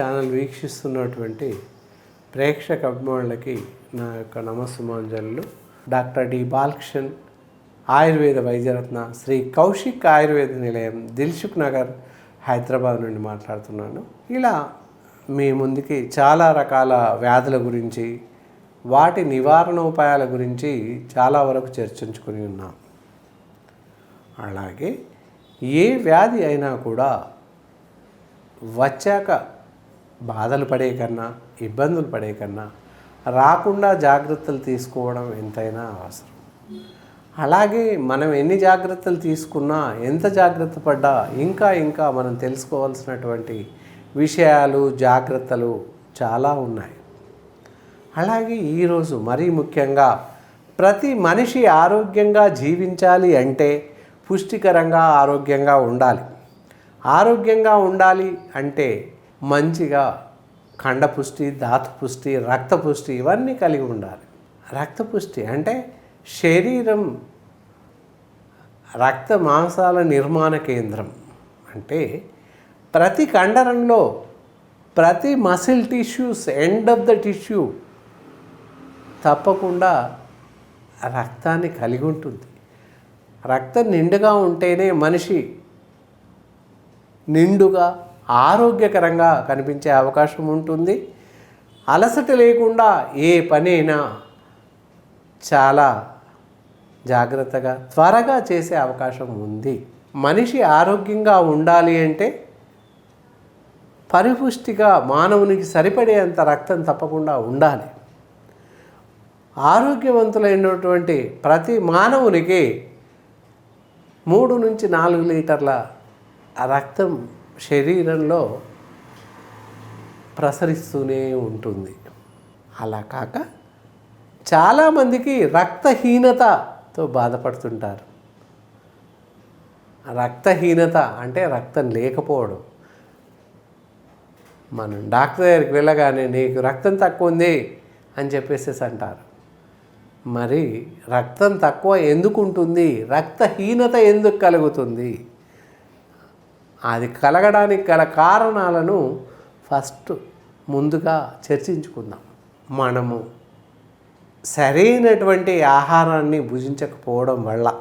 Channel వీక్షిస్తున్నటువంటి ప్రేక్షక అభిమానులకి నా యొక్క నమస్సుమాంజలు. Doctor D. బాలకృష్ణన్ ఆయుర్వేద వైద్యరత్న శ్రీ కౌశిక్ ఆయుర్వేద నిలయం దిల్సుఖ్ నగర్ హైదరాబాద్ నుండి మాట్లాడుతున్నాను. ఇలా మీ ముందుకి చాలా రకాల వ్యాధుల గురించి వాటి నివారణ ఉపాయాల గురించి చాలా వరకు చర్చించుకుని ఉన్నాం. అలాగే ఏ వ్యాధి అయినా కూడా వచ్చాక బాధలు పడే కన్నా ఇబ్బందులు పడే కన్నా రాకుండా జాగ్రత్తలు తీసుకోవడం ఎంతైనా అవసరం. అలాగే మనం ఎన్ని జాగ్రత్తలు తీసుకున్నా ఎంత జాగ్రత్త పడ్డా ఇంకా ఇంకా మనం తెలుసుకోవాల్సినటువంటి విషయాలు జాగ్రత్తలు చాలా ఉన్నాయి. అలాగే ఈరోజు మరీ ముఖ్యంగా ప్రతి మనిషి ఆరోగ్యంగా జీవించాలి అంటే పుష్టికరంగా ఆరోగ్యంగా ఉండాలి. ఆరోగ్యంగా ఉండాలి అంటే మంచిగా ఖండపుష్టి ధాతుపుష్టి రక్తపుష్టి ఇవన్నీ కలిగి ఉండాలి. రక్తపుష్టి అంటే శరీరం రక్త మాంసాల నిర్మాణ కేంద్రం. అంటే ప్రతి కండరంలో ప్రతి muscle tissues end of the tissue తప్పకుండా రక్తాన్ని కలిగి ఉంటుంది. రక్తం నిండుగా ఉంటేనే మనిషి నిండుగా ఆరోగ్యకరంగా కనిపించే అవకాశం ఉంటుంది. అలసట లేకుండా ఏ పనైనా చాలా జాగ్రత్తగా త్వరగా చేసే అవకాశం ఉంది. మనిషి ఆరోగ్యంగా ఉండాలి అంటే పరిపుష్టిగా మానవునికి సరిపడేంత రక్తం తప్పకుండా ఉండాలి. ఆరోగ్యవంతులైనటువంటి ప్రతి మానవునికి మూడు నుంచి నాలుగు లీటర్ల రక్తం శరీరంలో ప్రసరిస్తూనే ఉంటుంది. అలా కాక చాలామందికి రక్తహీనతతో బాధపడుతుంటారు. రక్తహీనత అంటే రక్తం లేకపోవడం. మనం డాక్టర్ దగ్గరికి వెళ్ళగానే నీకు రక్తం తక్కువ ఉంది అని చెప్పేసేసి అంటారు. మరి రక్తం తక్కువ ఎందుకు ఉంటుంది? రక్తహీనత ఎందుకు కలుగుతుంది? అది కలగడానికి గల కారణాలను ఫస్ట్ ముందుగా చర్చించుకుందాం. మనము సరైనటువంటి ఆహారాన్ని భుజించకపోవడం వల్ల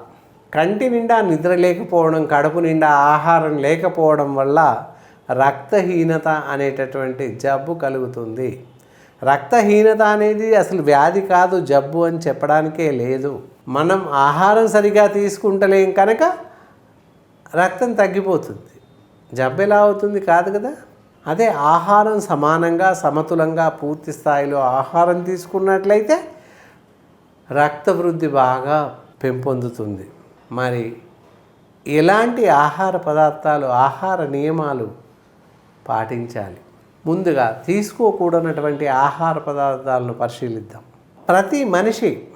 కంటి నిండా నిద్ర లేకపోవడం కడుపు నిండా ఆహారం లేకపోవడం వల్ల రక్తహీనత అనేటటువంటి జబ్బు కలుగుతుంది. రక్తహీనత అనేది అసలు వ్యాధి కాదు జబ్బు అని చెప్పడానికే లేదు. మనం ఆహారం సరిగా తీసుకుంటలేం కనుక రక్తం తగ్గిపోతుంది. జబ్బెలా అవుతుంది కాదు కదా? అదే ఆహారం సమానంగా సమతులంగా పూర్తి స్థాయిలో ఆహారం తీసుకున్నట్లయితే రక్త వృద్ధి బాగా పెంపొందుతుంది. మరి ఎలాంటి ఆహార పదార్థాలు ఆహార నియమాలు పాటించాలి? ముందుగా తీసుకోకూడనటువంటి ఆహార పదార్థాలను పరిశీలిద్దాం. ప్రతి మనిషి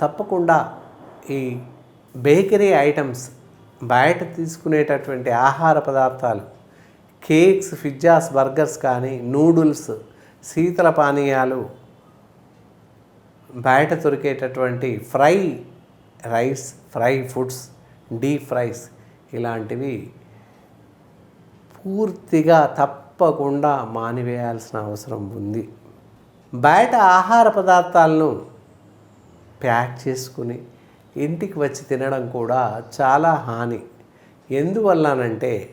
తప్పకుండా ఈ బేకరీ ఐటమ్స్ బయట తీసుకునేటటువంటి ఆహార పదార్థాలు కేక్స్ పిజ్జాస్ బర్గర్స్ కానీ నూడుల్స్ శీతల పానీయాలు బయట దొరికేటటువంటి fry rice fry foods deep fries ఇలాంటివి పూర్తిగా తప్పకుండా మానివేయాల్సిన అవసరం ఉంది. బయట ఆహార పదార్థాలను ప్యాక్ చేసుకుని ఇంటికి వచ్చి తినడం కూడా చాలా హాని. ఎందువల్లనంటే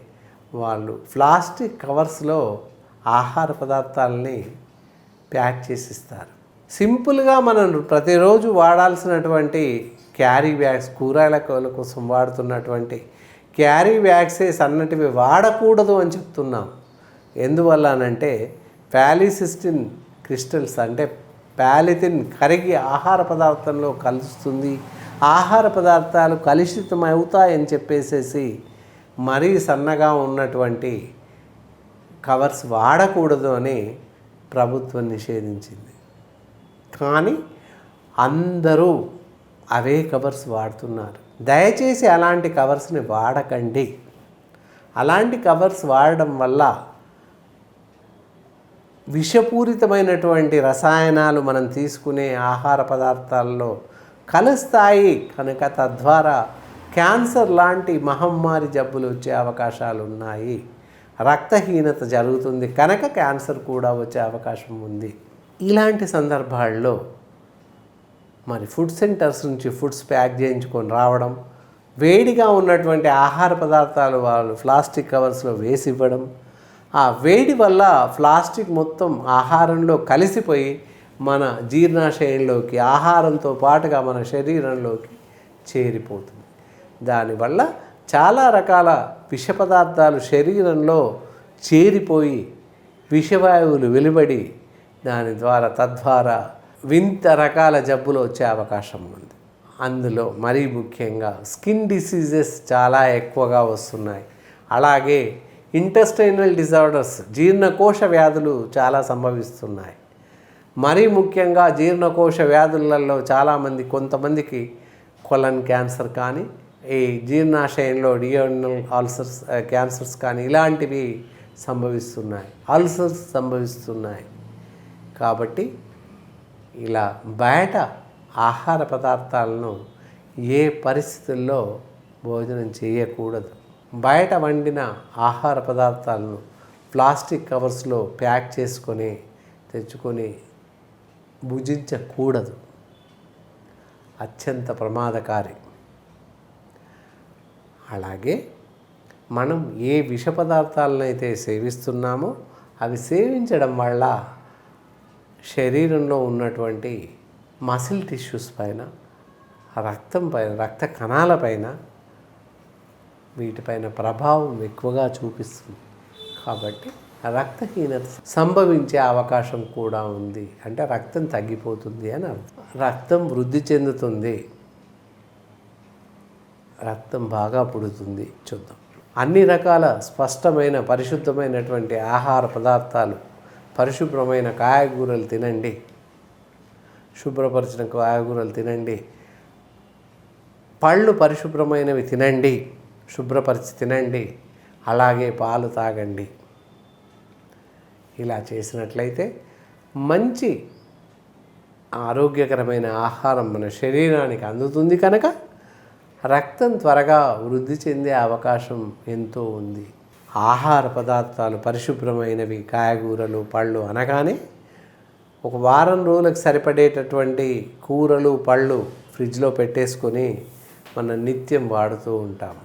వాళ్ళు ప్లాస్టిక్ కవర్స్లో ఆహార పదార్థాలని ప్యాక్ చేసి ఇస్తారు సింపుల్గా మనం ప్రతిరోజు వాడాల్సినటువంటి క్యారీ బ్యాగ్స్ కూరగాయల కోసం వాడుతున్నటువంటి క్యారీ బ్యాగ్సే సన్నటివి వాడకూడదు అని చెప్తున్నాం. ఎందువల్లనంటే ప్యాలిసిస్టిన్ క్రిస్టల్స్ అంటే ప్యాలిథిన్ కరిగి ఆహార పదార్థంలో కలుస్తుంది. ఆహార పదార్థాలు కలుషితం అవుతాయని చెప్పేసేసి మరీ సన్నగా ఉన్నటువంటి కవర్స్ వాడకూడదు అని ప్రభుత్వం నిషేధించింది. కానీ అందరూ అవే కవర్స్ వాడుతున్నారు. దయచేసి అలాంటి కవర్స్ని వాడకండి. అలాంటి కవర్స్ వాడడం వల్ల విషపూరితమైనటువంటి రసాయనాలు మనం తీసుకునే ఆహార పదార్థాల్లో కలుస్తాయి కనుక తద్వారా క్యాన్సర్ లాంటి మహమ్మారి జబ్బులు వచ్చే అవకాశాలు ఉన్నాయి రక్తహీనత జరుగుతుంది కనుక క్యాన్సర్ కూడా వచ్చే అవకాశం ఉంది. ఇలాంటి సందర్భాల్లో మరి ఫుడ్ సెంటర్స్ నుంచి ఫుడ్స్ ప్యాక్ చేయించుకొని రావడం వేడిగా ఉన్నటువంటి ఆహార పదార్థాలు వాళ్ళు ప్లాస్టిక్ కవర్స్లో వేసి ఇవ్వడం ఆ వేడి వల్ల ప్లాస్టిక్ మొత్తం ఆహారంలో కలిసిపోయి మన జీర్ణాశయంలోకి ఆహారంతో పాటుగా మన శరీరంలోకి చేరిపోతుంది. దానివల్ల చాలా రకాల విష పదార్థాలు శరీరంలో చేరిపోయి విషవాయువులు వెలువడి దాని ద్వారా తద్వారా వింత రకాల జబ్బులు వచ్చే అవకాశం ఉంది. అందులో మరీ ముఖ్యంగా స్కిన్ డిసీజెస్ చాలా ఎక్కువగా వస్తున్నాయి. అలాగే ఇంటెస్టైనల్ డిజార్డర్స్ జీర్ణకోశ వ్యాధులు చాలా సంభవిస్తున్నాయి. మరీ ముఖ్యంగా జీర్ణకోశ వ్యాధులలో చాలామంది కొంతమందికి కొలన్ క్యాన్సర్ కానీ ఈ జీర్ణాశయంలో డియోనల్ ఆల్సర్స్ క్యాన్సర్స్ కానీ ఇలాంటివి సంభవిస్తున్నాయి. అల్సర్స్ సంభవిస్తున్నాయి. కాబట్టి ఇలా బయట ఆహార పదార్థాలను ఏ పరిస్థితుల్లో భోజనం చేయకూడదు. బయట వండిన ఆహార పదార్థాలను ప్లాస్టిక్ కవర్స్లో ప్యాక్ చేసుకొని తెచ్చుకొని భుజించకూడదు. అత్యంత ప్రమాదకారి. అలాగే మనం ఏ విష పదార్థాలను అయితే సేవిస్తున్నామో అవి సేవించడం వల్ల శరీరంలో ఉన్నటువంటి మసిల్ టిష్యూస్ పైన రక్తం పైన రక్త కణాల పైన వీటిపైన ప్రభావం ఎక్కువగా చూపిస్తుంది. కాబట్టి రక్తహీనత సంభవించే అవకాశం కూడా ఉంది. అంటే రక్తం తగ్గిపోతుంది అని అర్థం. రక్తం వృద్ధి చెందుతుంది. రక్తం బాగా పుడుతుంది. చూద్దాం. అన్ని రకాల స్పష్టమైన పరిశుద్ధమైనటువంటి ఆహార పదార్థాలు పరిశుభ్రమైన కాయగూరలు తినండి. శుభ్రపరిచిన కాయగూరలు తినండి. పళ్ళు పరిశుభ్రమైనవి తినండి. శుభ్రపరిచి తినండి. అలాగే పాలు తాగండి. ఇలా చేసినట్లయితే మంచి ఆరోగ్యకరమైన ఆహారం మన శరీరానికి అందుతుంది కనుక రక్తం త్వరగా వృద్ధి చెందే అవకాశం ఎంతో ఉంది. ఆహార పదార్థాలు పరిశుభ్రమైనవి కాయగూరలు పళ్ళు అనగానే ఒక వారం రోజులకు సరిపడేటటువంటి కూరలు పళ్ళు ఫ్రిడ్జ్లో పెట్టేసుకొని మనం నిత్యం వాడుతూ ఉంటాము.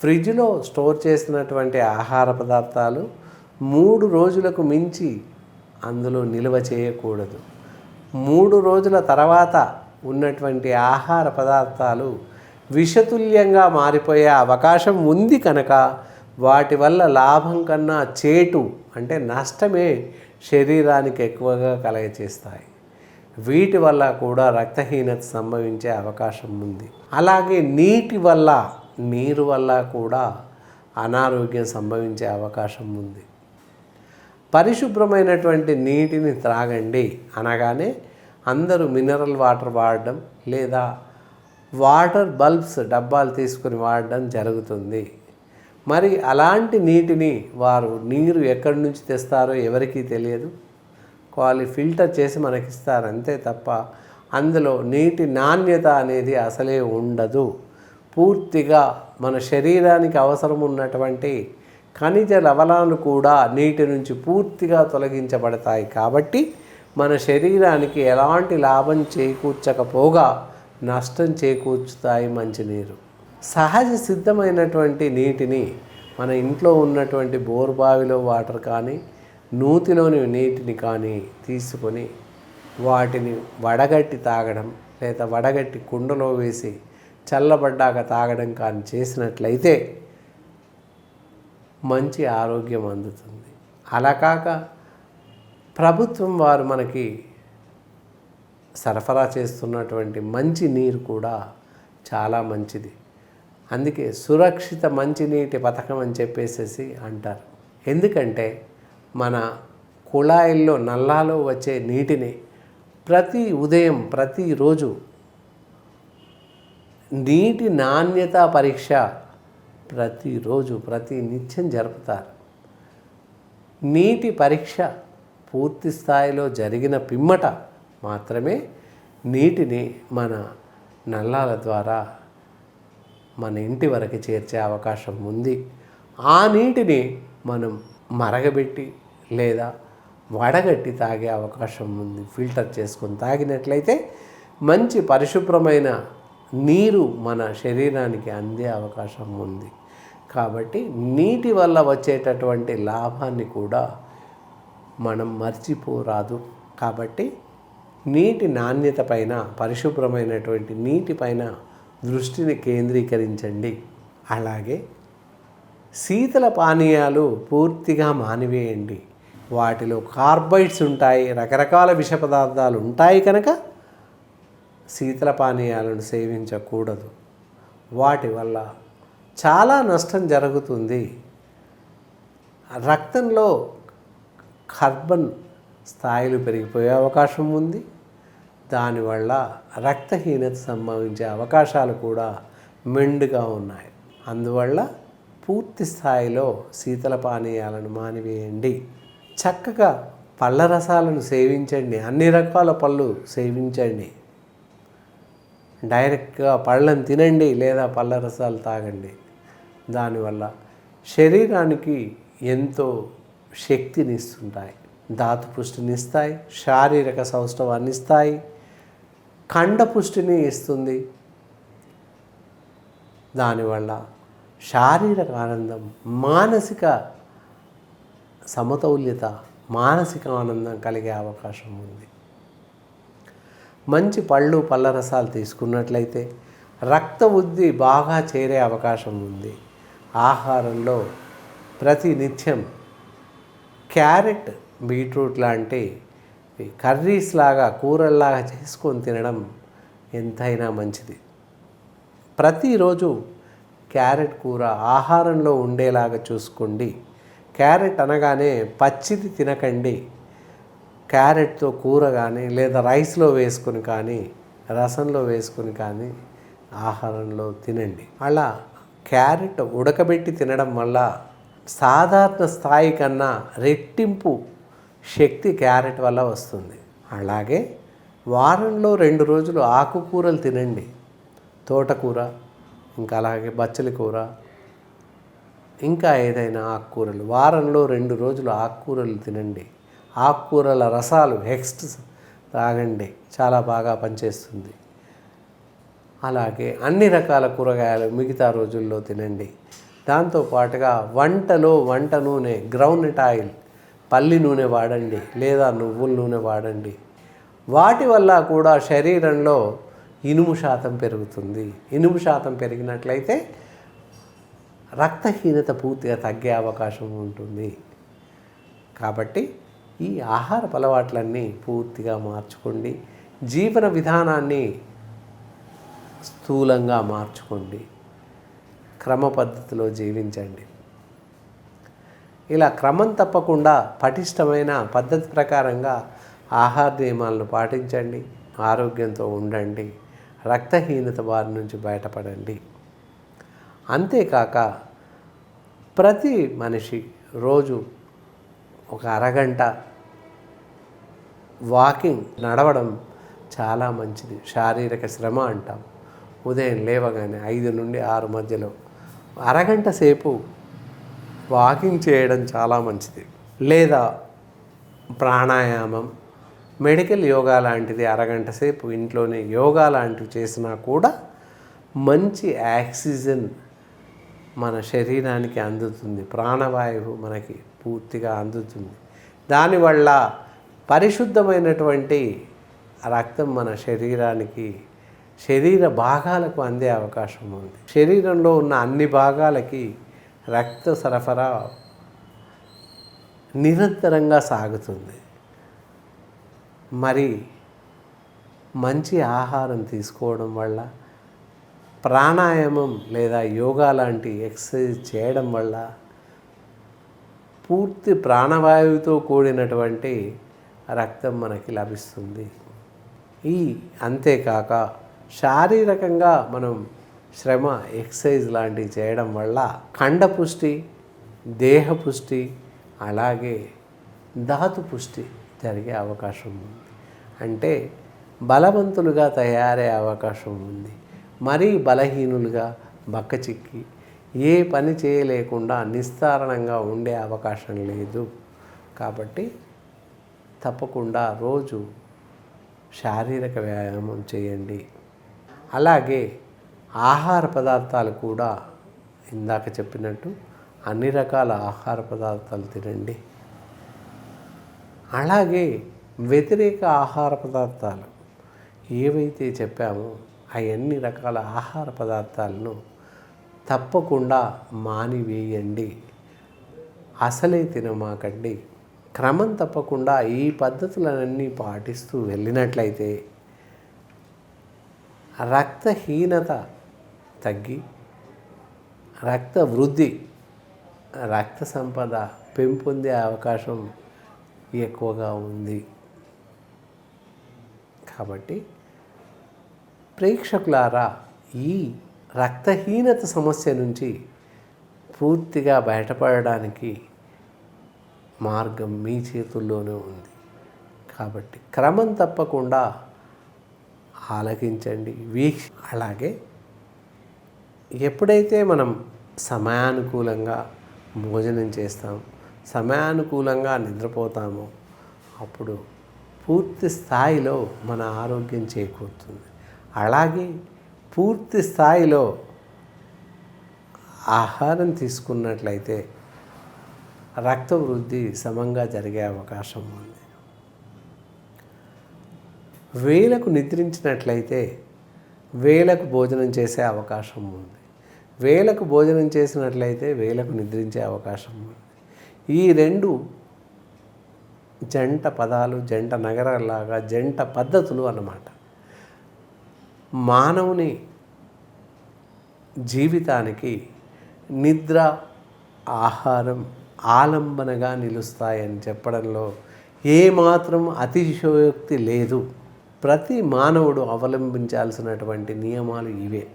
ఫ్రిడ్జ్లో స్టోర్ చేసినటువంటి ఆహార పదార్థాలు మూడు రోజులకు మించి అందులో నిల్వ చేయకూడదు. మూడు రోజుల తర్వాత ఉన్నటువంటి ఆహార పదార్థాలు విషతుల్యంగా మారిపోయే అవకాశం ఉంది కనుక వాటి వల్ల లాభం కన్నా చేటు అంటే నష్టమే శరీరానికి ఎక్కువగా కలగచేస్తాయి వీటి వల్ల కూడా రక్తహీనత సంభవించే అవకాశం ఉంది. అలాగే నీటి వల్ల నీరు వల్ల కూడా అనారోగ్యం సంభవించే అవకాశం ఉంది. పరిశుభ్రమైనటువంటి నీటిని త్రాగండి అనగానే అందరూ మినరల్ వాటర్ వాడడం లేదా వాటర్ బల్బ్స్ డబ్బాలు తీసుకుని వాడడం జరుగుతుంది. మరి అలాంటి నీటిని వారు నీరు ఎక్కడి నుంచి తెస్తారో ఎవరికీ తెలియదు. క్వాలి ఫిల్టర్ చేసి మనకిస్తారు అంతే తప్ప అందులో నీటి నాణ్యత అనేది అసలే ఉండదు. పూర్తిగా మన శరీరానికి అవసరం ఉన్నటువంటి ఖనిజ లవణాలు కూడా నీటి నుంచి పూర్తిగా తొలగించబడతాయి. కాబట్టి మన శరీరానికి ఎలాంటి లాభం చేకూర్చకపోగా నష్టం చేకూర్చుతాయి మంచినీరు. సహజ సిద్ధమైనటువంటి నీటిని మన ఇంట్లో ఉన్నటువంటి బోరుబావిలో వాటర్ కానీ నూతిలోని నీటిని కానీ తీసుకొని వాటిని వడగట్టి తాగడం లేదా వడగట్టి కుండలో వేసి చల్లబడ్డాక తాగడం కానీ చేసినట్లయితే మంచి ఆరోగ్యం అందుతుంది. అలా కాక ప్రభుత్వం వారు మనకి సరఫరా చేస్తున్నటువంటి మంచి నీరు కూడా చాలా మంచిది. అందుకే సురక్షిత మంచినీటి పథకం అని చెప్పేసేసి అంటారు. ఎందుకంటే మన కుళాయిల్లో నల్లాలో వచ్చే నీటిని ప్రతి ఉదయం ప్రతిరోజు నీటి నాణ్యత పరీక్ష ప్రతిరోజు ప్రతి నిత్యం జరుపుతారు నీటి పరీక్ష పూర్తి స్థాయిలో జరిగిన పిమ్మట మాత్రమే నీటిని మన నల్లాల ద్వారా మన ఇంటి వరకు చేర్చే అవకాశం ఉంది. ఆ నీటిని మనం మరగబెట్టి లేదా వడగట్టి తాగే అవకాశం ఉంది. ఫిల్టర్ చేసుకొని తాగినట్లయితే మంచి పరిశుభ్రమైన నీరు మన శరీరానికి అందే అవకాశం ఉంది. కాబట్టి నీటి వల్ల వచ్చేటటువంటి లాభాన్ని కూడా మనం మర్చిపోరాదు. కాబట్టి నీటి నాణ్యత పైన పరిశుభ్రమైనటువంటి నీటిపైన దృష్టిని కేంద్రీకరించండి. అలాగే శీతల పానీయాలు పూర్తిగా మానివేయండి. వాటిలో కార్బైడ్స్ ఉంటాయి రకరకాల విష పదార్థాలు ఉంటాయి కనుక శీతల పానీయాలను సేవించకూడదు. వాటి వల్ల చాలా నష్టం జరుగుతుంది. రక్తంలో కార్బన్ స్థాయిలు పెరిగిపోయే అవకాశం ఉంది. దానివల్ల రక్తహీనత సంభవించే అవకాశాలు కూడా మెండుగా ఉన్నాయి. అందువల్ల పూర్తి స్థాయిలో శీతల పానీయాలను మానివేయండి. చక్కగా పళ్ళ రసాలను సేవించండి. అన్ని రకాల పళ్ళు సేవించండి. డైరెక్ట్గా పళ్ళను తినండి లేదా పళ్ళ రసాలు తాగండి. దానివల్ల శరీరానికి ఎంతో శక్తిని ఇస్తుంటాయి ధాతు పుష్టిని ఇస్తాయి శారీరక సౌష్ఠవాన్ని ఇస్తాయి ఖండ పుష్టిని ఇస్తుంది. దానివల్ల శారీరక ఆనందం మానసిక సమతౌల్యత మానసిక ఆనందం కలిగే అవకాశం ఉంది. మంచి పళ్ళు పళ్ళ రసాలు తీసుకున్నట్లయితే రక్త వృద్ధి బాగా చేరే అవకాశం ఉంది. ఆహారంలో ప్రతినిత్యం క్యారెట్ బీట్రూట్ లాంటి కర్రీస్ లాగా కూరల్లాగా చేసుకొని తినడం ఎంతైనా మంచిది. ప్రతిరోజు క్యారెట్ కూర ఆహారంలో ఉండేలాగా చూసుకోండి. క్యారెట్ అనగానే పచ్చిది తినకండి. క్యారెట్తో కూర కానీ లేదా రైస్లో వేసుకొని కానీ రసంలో వేసుకొని కానీ ఆహారంలో తినండి. అలా క్యారెట్ ఉడకబెట్టి తినడం వల్ల సాధారణ స్థాయి కన్నా రెట్టింపు శక్తి క్యారెట్ వల్ల వస్తుంది. అలాగే వారంలో రెండు రోజులు ఆకుకూరలు తినండి. తోటకూర ఇంకా అలాగే బచ్చలి కూర ఇంకా ఏదైనా ఆకుకూరలు. వారంలో రెండు రోజులు ఆకుకూరలు తినండి. ఆకుకూరల రసాలు హెక్స్ట్ తాగండి. చాలా బాగా పనిచేస్తుంది. అలాగే అన్ని రకాల కూరగాయలు మిగతా రోజుల్లో తినండి. దాంతో పాటుగా వంటలో వంట నూనె గ్రౌండ్ ఆయిల్ పల్లి నూనె వాడండి లేదా నువ్వుల నూనె వాడండి. వాటి వల్ల కూడా శరీరంలో ఇనుము శాతం పెరుగుతుంది. ఇనుము శాతం పెరిగినట్లయితే రక్తహీనత పూర్తిగా తగ్గే అవకాశం ఉంటుంది. కాబట్టి ఈ ఆహార అలవాట్లన్నీ పూర్తిగా మార్చుకోండి. జీవన విధానాన్ని స్థూలంగా మార్చుకోండి. క్రమ పద్ధతిలో జీవించండి. ఇలా క్రమం తప్పకుండా పటిష్టమైన పద్ధతి ప్రకారంగా ఆహార నియమాలను పాటించండి. ఆరోగ్యంతో ఉండండి. రక్తహీనత బారి నుంచి బయటపడండి. అంతేకాక ప్రతి మనిషి రోజు ఒక అరగంట వాకింగ్ నడవడం చాలా మంచిది. శారీరక శ్రమ అంటాం. ఉదయం లేవగానే ఐదు నుండి ఆరు మధ్యలో అరగంట సేపు వాకింగ్ చేయడం చాలా మంచిది. లేదా ప్రాణాయామం మెడికల్ యోగా లాంటిది అరగంట సేపు ఇంట్లోనే యోగా లాంటివి చేసినా కూడా మంచి ఆక్సిజన్ మన శరీరానికి అందుతుంది. ప్రాణవాయువు మనకి పూర్తిగా అందుతుంది. దానివల్ల పరిశుద్ధమైనటువంటి రక్తం మన శరీరానికి శరీర భాగాలకు అందే అవకాశం ఉంది. శరీరంలో ఉన్న అన్ని భాగాలకి రక్త సరఫరా నిరంతరంగా సాగుతుంది. మరి మంచి ఆహారం తీసుకోవడం వల్ల ప్రాణాయామం లేదా యోగా లాంటి ఎక్సర్సైజ్ చేయడం వల్ల పూర్తి ప్రాణవాయువుతో కూడినటువంటి రక్తం మనకి లభిస్తుంది. ఈ అంతేకాక శారీరకంగా మనం శ్రమ ఎక్సర్సైజ్ లాంటివి చేయడం వల్ల కండపుష్టి దేహపుష్టి అలాగే ధాతు పుష్టి జరిగే అవకాశం ఉంది. అంటే బలవంతులుగా తయారయ్యే అవకాశం ఉంది. మరీ బలహీనులుగా బక్క చిక్కి ఏ పని చేయలేకుండా నిస్తారణంగా ఉండే అవకాశం లేదు. కాబట్టి తప్పకుండా రోజు శారీరక వ్యాయామం చేయండి. అలాగే ఆహార పదార్థాలు కూడా ఇందాక చెప్పినట్టు అన్ని రకాల ఆహార పదార్థాలు తినండి. అలాగే వ్యతిరేక ఆహార పదార్థాలు ఏవైతే చెప్పామో అవన్నీ రకాల ఆహార పదార్థాలను తప్పకుండా మానివేయండి. అసలే తినమాకండి. క్రమం తప్పకుండా ఈ పద్ధతులన్నీ పాటిస్తూ వెళ్ళినట్లయితే రక్తహీనత తగ్గి రక్త వృద్ధి రక్త సంపద పెంపొందే అవకాశం ఎక్కువగా ఉంది. కాబట్టి ప్రేక్షకులారా ఈ రక్తహీనత సమస్య నుంచి పూర్తిగా బయటపడడానికి మార్గం మీ చేతుల్లోనే ఉంది. కాబట్టి క్రమం తప్పకుండా ఆలకించండి వీక్ష అలాగే ఎప్పుడైతే మనం సమయానుకూలంగా భోజనం చేస్తాం సమయానుకూలంగా నిద్రపోతామో అప్పుడు పూర్తి స్థాయిలో మన ఆరోగ్యం చేకూరుతుంది. అలాగే పూర్తి స్థాయిలో ఆహారం తీసుకున్నట్లయితే రక్త వృద్ధి సమంగా జరిగే అవకాశం ఉంది. వేలకు నిద్రించినట్లయితే వేలకు భోజనం చేసే అవకాశం ఉంది. వేలకు భోజనం చేసినట్లయితే వేలకు నిద్రించే అవకాశం ఉంది. ఈ రెండు జంట పదాలు జంట నగరాల్లాగా జంట పద్ధతులు అన్నమాట. మానవుని జీవితానికి నిద్ర ఆహారం ఆలంబనగా నిలుస్తాయని చెప్పడంలో ఏమాత్రం అతిశయోక్తి లేదు. ప్రతి మానవుడు అవలంబించాల్సినటువంటి నియమాలు ఇవే.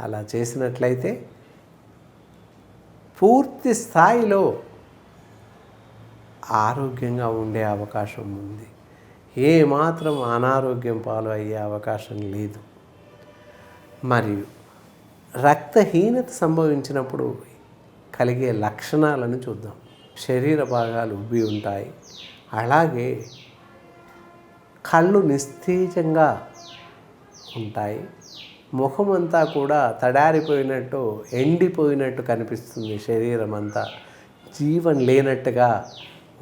అలా చేసినట్లయితే పూర్తి స్థాయిలో ఆరోగ్యంగా ఉండే అవకాశం ఉంది. ఏ మాత్రం అనారోగ్యం పాలు అయ్యే అవకాశం లేదు. మరియు రక్తహీనత సంభవించినప్పుడు కలిగే లక్షణాలను చూద్దాం. శరీర భాగాలు ఉబ్బి ఉంటాయి. అలాగే కళ్ళు నిస్తేజంగా ఉంటాయి. ముఖమంతా కూడా తడారిపోయినట్టు ఎండిపోయినట్టు కనిపిస్తుంది శరీరం అంతా జీవం లేనట్టుగా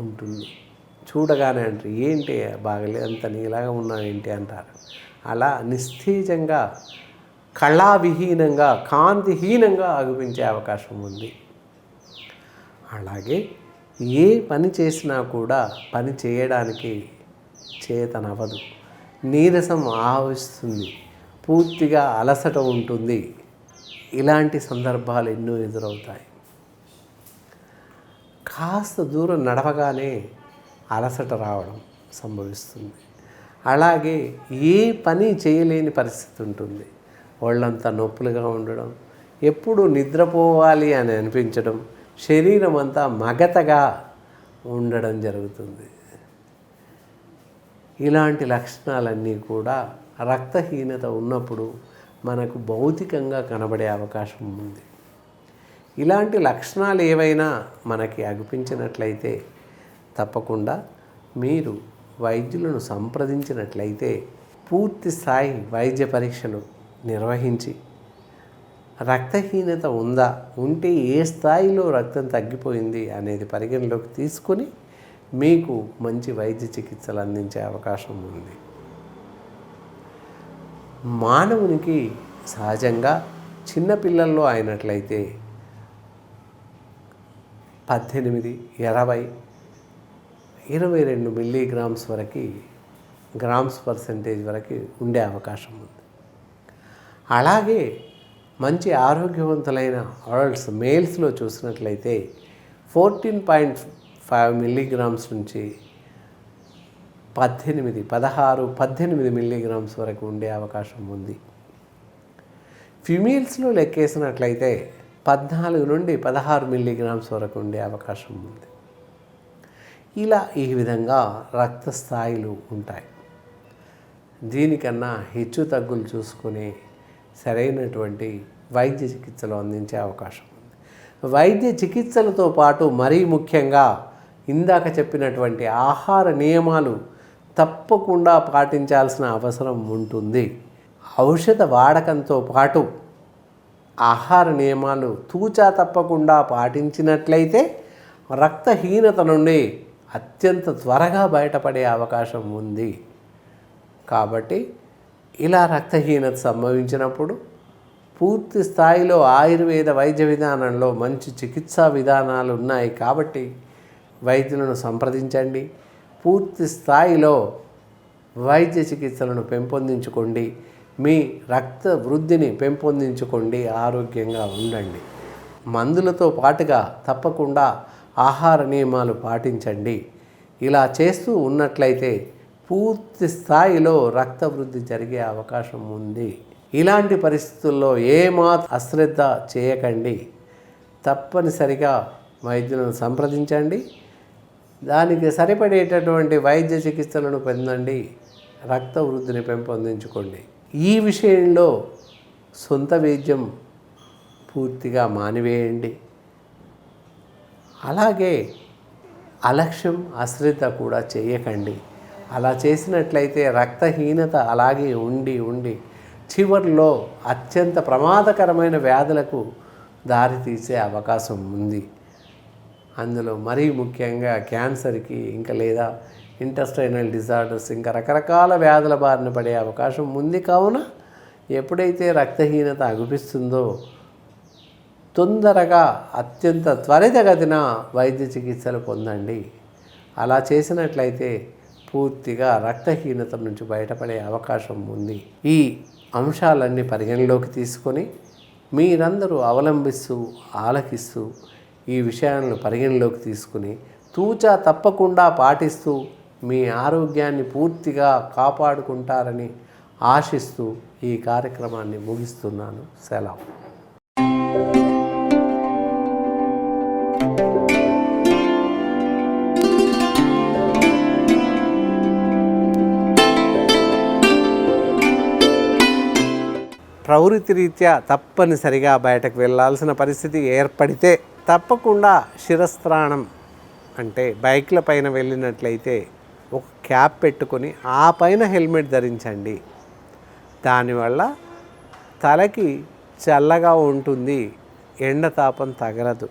ఉంటుంది. చూడగానే అంటారు ఏంటి బాగలేదు అంత నీలాగా ఉన్నావు ఏంటి అంటారు. అలా నిస్తేజంగా కళావిహీనంగా కాంతిహీనంగా అగుపించే అవకాశం ఉంది. అలాగే ఏ పని చేసినా కూడా పని చేయడానికి చేతనవ్వదు. నీరసం ఆవిస్తుంది పూర్తిగా అలసట ఉంటుంది. ఇలాంటి సందర్భాలు ఎన్నో ఎదురవుతాయి. కాస్త దూరం నడవగానే అలసట రావడం సంభవిస్తుంది. అలాగే ఏ పని చేయలేని పరిస్థితి ఉంటుంది. ఒళ్ళంతా నొప్పులుగా ఉండడం ఎప్పుడు నిద్రపోవాలి అని అనిపించడం శరీరం అంతా మగతగా ఉండడం జరుగుతుంది. ఇలాంటి లక్షణాలన్నీ కూడా రక్తహీనత ఉన్నప్పుడు మనకు భౌతికంగా కనబడే అవకాశం ఉంది. ఇలాంటి లక్షణాలు ఏవైనా మనకి అగుపించినట్లయితే తప్పకుండా మీరు వైద్యులను సంప్రదించినట్లయితే పూర్తి స్థాయి వైద్య పరీక్షలు నిర్వహించి రక్తహీనత ఉందా ఉంటే ఏ స్థాయిలో రక్తం తగ్గిపోయింది అనేది పరిగణలోకి తీసుకొని మీకు మంచి వైద్య చికిత్సలు అందించే అవకాశం ఉంది. మానవునికి సహజంగా చిన్నపిల్లల్లో అయినట్లయితే పద్దెనిమిది ఇరవై ఇరవై రెండు మిల్లీగ్రామ్స్ వరకు గ్రామ్స్ పర్సంటేజ్ వరకు ఉండే అవకాశం ఉంది. అలాగే మంచి ఆరోగ్యవంతులైన అడల్ట్స్ మేల్స్లో చూసినట్లయితే ఫోర్టీన్ పాయింట్ ఫైవ్ మిల్లీగ్రామ్స్ నుంచి పద్దెనిమిది పదహారు పద్దెనిమిది మిల్లీగ్రామ్స్ వరకు ఉండే అవకాశం ఉంది. ఫిమేల్స్లో లెక్కేసినట్లయితే పద్నాలుగు నుండి పదహారు మిల్లీగ్రామ్స్ వరకు ఉండే అవకాశం ఉంది. ఇలా ఈ విధంగా రక్త స్థాయిలు ఉంటాయి. దీనికన్నా హెచ్చు తగ్గులు చూసుకుని సరైనటువంటి వైద్య చికిత్సలు అందించే అవకాశం ఉంది. వైద్య చికిత్సలతో పాటు మరీ ముఖ్యంగా ఇందాక చెప్పినటువంటి ఆహార నియమాలు తప్పకుండా పాటించాల్సిన అవసరం ఉంటుంది. ఔషధ వాడకంతో పాటు ఆహార నియమాలు తూచా తప్పకుండా పాటించినట్లయితే రక్తహీనత నుండి అత్యంత త్వరగా బయటపడే అవకాశం ఉంది. కాబట్టి ఇలా రక్తహీనత సంభవించినప్పుడు పూర్తి స్థాయిలో ఆయుర్వేద వైద్య విధానంలో మంచి చికిత్సా విధానాలు ఉన్నాయి కాబట్టి వైద్యులను సంప్రదించండి. పూర్తి స్థాయిలో వైద్య చికిత్సలను పెంపొందించుకోండి. మీ రక్త వృద్ధిని పెంపొందించుకోండి. ఆరోగ్యంగా ఉండండి. మందులతో పాటుగా తప్పకుండా ఆహార నియమాలు పాటించండి. ఇలా చేస్తూ ఉన్నట్లయితే పూర్తి స్థాయిలో రక్త వృద్ధి జరిగే అవకాశం ఉంది. ఇలాంటి పరిస్థితుల్లో ఏమాత్రం అశ్రద్ధ చేయకండి. తప్పనిసరిగా వైద్యులను సంప్రదించండి. దానికి సరిపడేటటువంటి వైద్య చికిత్సలను పొందండి. రక్త వృద్ధిని పెంపొందించుకోండి. ఈ విషయంలో సొంత వైద్యం పూర్తిగా మానివేయండి. అలాగే అలక్ష్యం అశ్రద్ధ కూడా చేయకండి. అలా చేసినట్లయితే రక్తహీనత అలాగే ఉండి ఉండి చివరిలో అత్యంత ప్రమాదకరమైన వ్యాధులకు దారితీసే అవకాశం ఉంది. అందులో మరీ ముఖ్యంగా క్యాన్సర్కి ఇంకా లేదా ఇంటెస్టైనల్ డిజార్డర్స్ ఇంకా రకరకాల వ్యాధుల బారిన పడే అవకాశం ఉంది. కావున ఎప్పుడైతే రక్తహీనత అగుపిస్తుందో తొందరగా అత్యంత త్వరితగతిన వైద్య చికిత్సలు పొందండి. అలా చేసినట్లయితే పూర్తిగా రక్తహీనత నుంచి బయటపడే అవకాశం ఉంది. ఈ అంశాలన్నీ పరిగణలోకి తీసుకొని మీరందరూ అవలంబిస్తూ ఆలకిస్తూ ఈ విషయాలను పరిగణలోకి తీసుకుని తూచా తప్పకుండా పాటిస్తూ మీ ఆరోగ్యాన్ని పూర్తిగా కాపాడుకుంటారని ఆశిస్తూ ఈ కార్యక్రమాన్ని ముగిస్తున్నాను. సెలవు. ప్రవృత్తి రీత్యా తప్పనిసరిగా బయటకు వెళ్ళాల్సిన పరిస్థితి ఏర్పడితే తప్పకుండా శిరస్త్రాణం అంటే బైక్ల పైన వెళ్ళినట్లయితే ఒక క్యాప్ పెట్టుకొని ఆ పైన హెల్మెట్ ధరించండి. దానివల్ల తలకి చల్లగా ఉంటుంది ఎండ తాపం తగలదు.